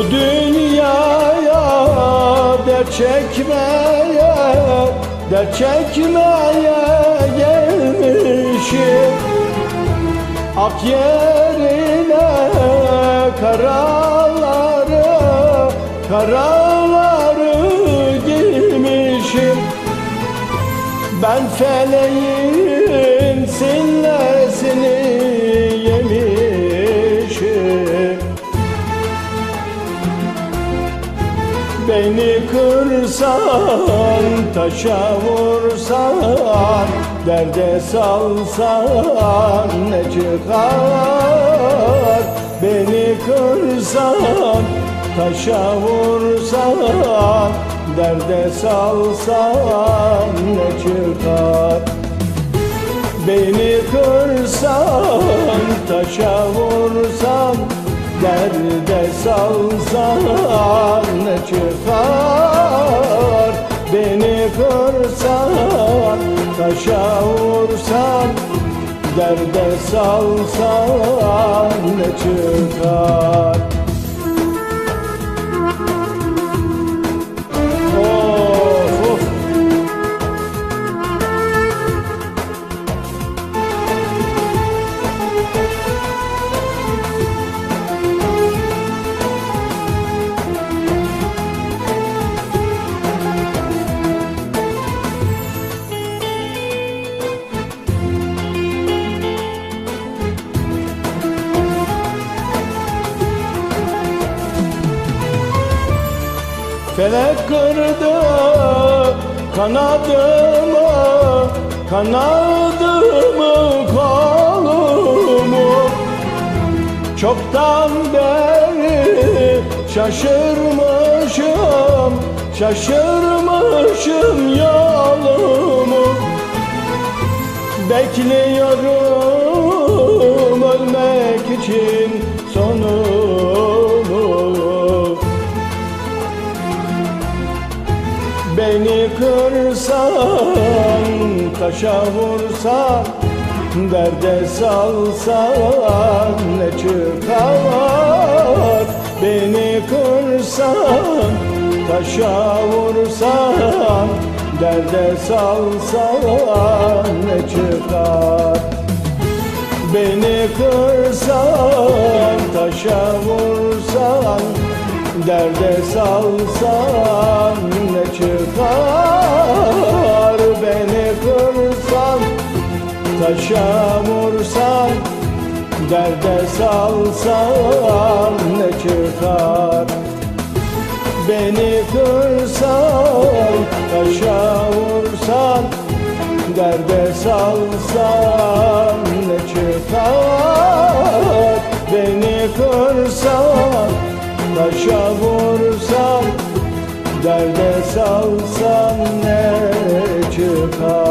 Bu dünyaya dert çekmeye, dert çekmeye gelmişim. Ak yerine karaları, karaları giymişim. Ben feleğin sillesini Beni kırsan, taşa vursan Derde salsan ne çıkar? Beni kırsan, taşa vursan Derde salsan ne çıkar? Beni kırsan, taşa vursan Derde salsan çıkar Beni kırsan, taşa vursan Derde salsan ne çıkar Felek kırdı kanadımı, kanadımı kolumu. Çoktan beri şaşırmışım, şaşırmışım yolumu. Bekliyorum ölmek için Beni kırsan, taşa vursan Derde salsan ne çıkar? Beni kırsan, taşa vursan Derde salsan ne çıkar? Beni kırsan, Derde salsan ne çıkar. Beni kırsan, taşa vursan Derde salsan ne çıkar? Beni kırsan, taşa vursan Derde salsan salsan ne çıkar